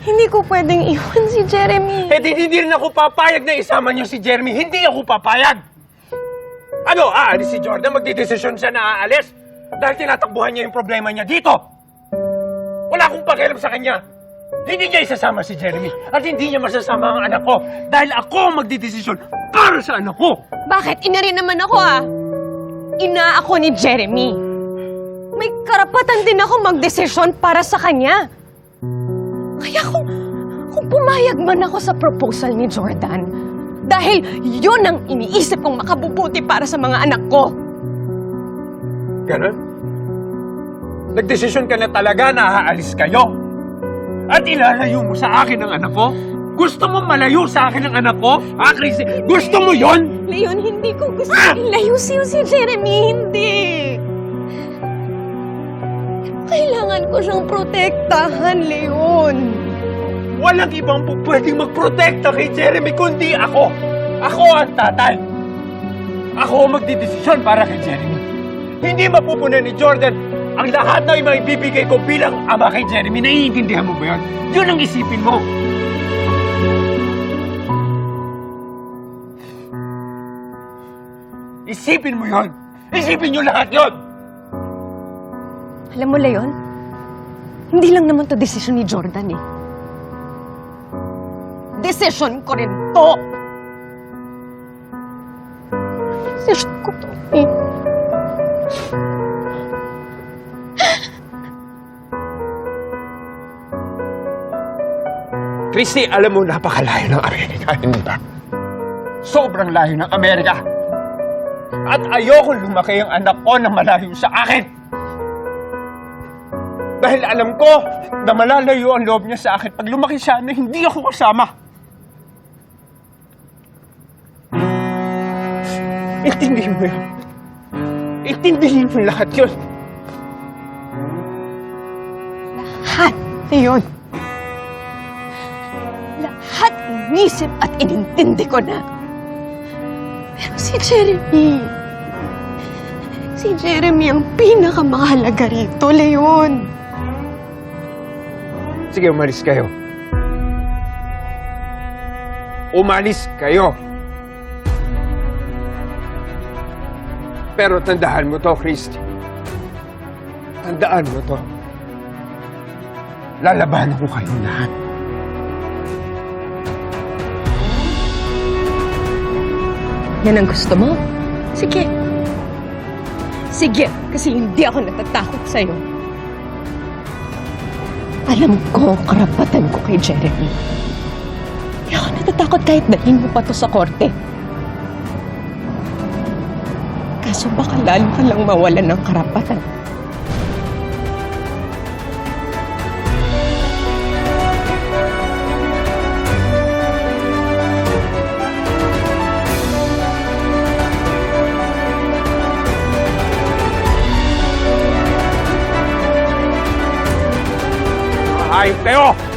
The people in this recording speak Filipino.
Hindi ko pwedeng iwan si Jeremy. Eh di hindi rin ako papayag na isama niyo si Jeremy. Hindi ako papayag. Ano, aalis si Jordan, magdidesisyon siya na aalis. Dahil tinatakbuhan niya yung problema niya dito. Wala akong pakialam sa kanya. Hindi niya isasama si Jeremy. At hindi niya masasama ang anak ko. Dahil ako ang magdidesisyon para sa anak ko. Bakit? Ina rin naman ako ah. Ina ako ni Jeremy. May karapatan din ako magdesisyon para sa kanya. Kaya kung, kung pumayag man ako sa proposal ni Jordan, dahil yun ang iniisip kong makabubuti para sa mga anak ko. Ganon? Nagdesisyon ka na talaga na aalis kayo. At ilalayo mo sa akin ang anak ko? Gusto mo malayo sa akin ang anak ko? Ha, Chrissy? Gusto mo yon? Leon, hindi ko gusto Ah! ilayo si si Jeremy. Hindi. Kailangan ko siyang protektahan, Leon. Walang ibang pwedeng magprotekta kay Jeremy kundi ako. Ako ang tatay. Ako ang magdidesisyon para kay Jeremy. Hindi mapupunan ni Jordan ang lahat na maibibigay ko bilang ama kay Jeremy. Naiintindihan mo ba yun? Yun ang isipin mo. Isipin mo yun. Isipin nyo lahat yun. Alam mo, Leon, hindi lang naman to desisyon ni Jordan eh. Desisyon ko rin to. Desisyon ko to eh. Christy, alam mo, napakalayo ng Amerika, hindi ba? Sobrang layo ng Amerika. At ayoko lumaki ang anak ko na malayo sa akin. Dahil alam ko na malalayo ang loob niya sa akin pag lumaki siya na hindi ako kasama. Intindihin mo yun. Intindihin mo lahat yun. Lahat, Leon. Lahat inisip at inintindi ko na. Pero si Jeremy, si Jeremy ang pinakamahalaga rito, Leon. Sige, umalis kayo. Umalis kayo. Pero tandaan mo to, Christy. Tandaan mo to. Lalabanan ko kayong lahat. Yan ang gusto mo? Sige. Sige, kasi hindi ako natatakot sa'yo. Alam ko ang karapatan ko kay Jeremy. Hindi ako natatakot kahit dalhin mo pa to sa korte. Kaso baka lalo ka lang mawalan ng karapatan. Ayop kayo!